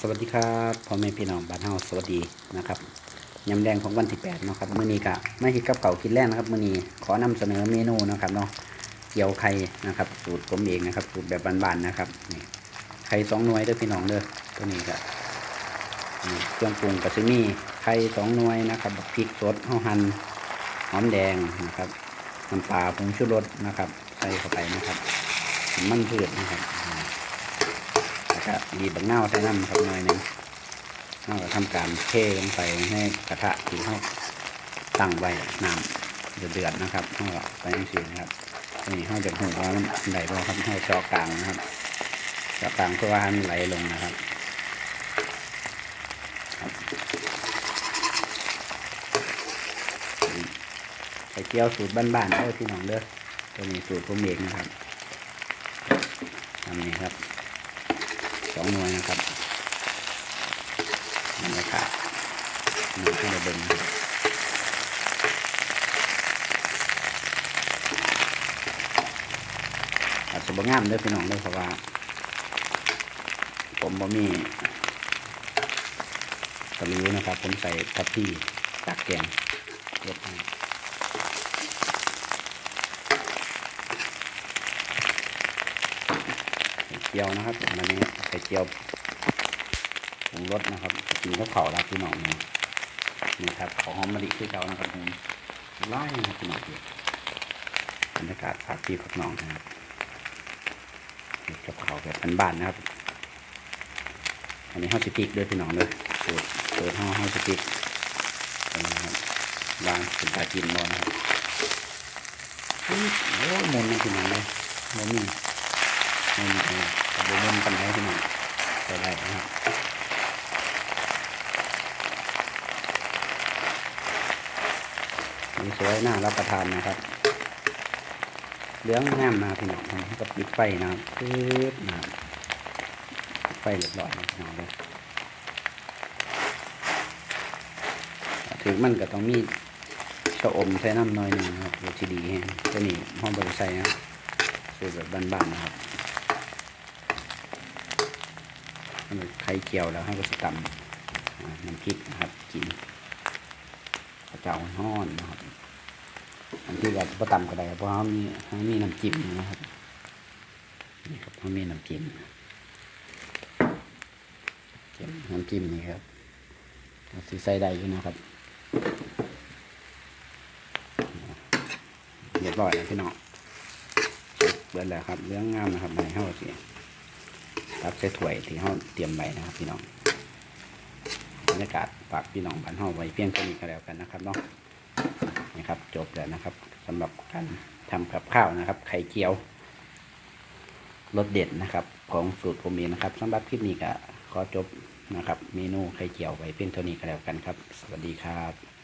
สวัสดีครับพ่อแม่พี่น้องบ้านเฮาสวัสดีนะครับยำแดงของวันที่8นะครับมื้อนี้ก็ไม่คิดกับเก่าวกินแรกนะครับมื้อนี้ขอนำเสนอเมนูนะครับเนาะเกี๊ยวไข่นะครับสูตรผมเองนะครับสูตรแบบบานๆนะครับนี่ไข่สองหน่วยเด้อพี่น้องเด้อตัวนี้ก็นี่เครื่องปรุงก็จะมีไข่สองหน่วยนะครับพริกสดเฮาหั่นหอมแดงนะครับน้ำปลาผงชูรสนะครับใส่เข้าไปนะครับน้ำมันพืชนะครับ ก็มีบังเน่าใส่น้ำครับหน่อยหนึงเราก็ทำการเทลงไปให้กระทะที่เขาตั้งไว้น้ำเดือดๆนะครับเขาก็ไปยังสีนะครับนี่เขาจะหูว่ามันไหลบ่ครับเขาเจาะกลางนะครับเจาะกลางเพื่อว่าให้มันไหลลงนะครับครับไข่เจียวสูตรบ้านๆเด้อพี่น้องเด้อตัวนี้สูตรผมเองนะครับทำนี่ครับ สองหน่วยนะครับบรรยากาศนี่ให้เราเบิ่งอาจจะบ่งามเด้อพี่น้องเด้อเพราะว่า ผมบ่มีตะลิวนะครับ ผมใส่ทับที่ตักแกงเรียบให้ไข่เจียวนะครับวันนี้ไข่เจียวปรุงรสนะครับกินข้าวเผาแล้วพี่น้องเนี่ยนี่ครับของหอมมะลิคือเก่านะครับผมไล่นะครับพี่น้องบรรยากาศฝากพี่ฝากน้องนะครับนี่กับเขาวแบบบ้านๆนะครับอันนี้ห้าสิปิกด้วยพี่น้องเลยสูตรสูตรห้าห้าสิปิกนนี้ครับวางเป็นตากินบอนะครับอื้อโอ้ยมุนนะพี่น้องเลยมุนนี่มุนเออแต่บ่มุนปันไหนพี่น้องใส่ได้นะครับมีสวยน่ารับประทานนะครับเหลืองงามนะพี่น้องผมก็ปิดไฟนะครับปึ๊บนะไฟเรียบร้อยนะพี่น้องเลยถึงมันก็ต้องมีชะอมใส่น้ำน้อยหนึ่งครับเดี๋ยวจะดีแฮงตัวนี้ห้องบริใส่นะสูตรแบบบ้านๆนะครับอันนี้ ไข่เจียวแล้วให้ก็จะตำอ่าน้ำพริกนะครับกินข้าวเจ้าห้อนนะครับอันที่แบบประตำก็ได้เพราะเขามีเขามีน้ำจิ้มนะครับนี่ครับเขามีน้ำจิ้มน้ำจิ้มนี่ครับสีใส่ได้อยู่นะครับเรียบร้อยแล้วพี่น้องเบิดแล้วครับเรื่องงามนะครับในห้าสิ รับใส่ถ้วยที่ห้าเตรียมไว้นะครับพี่น้องบรรยากาศฝากพี่น้องบ้านเฮาไว้เพียงเท่านี้ก็แล้วกันนะครับเนาะนี่ครับจบแล้วนะครับสำหรับการทำกับข้าวนะครับ ไข่เจียวรสเด็ดนะครับ ของสูตรผมเองนะครับสำหรับคลิปนี้ก็ขอจบนะครับ เมนูไข่เจียวไว้เพียงเท่านี้ก็แล้วกันครับ สวัสดีครับ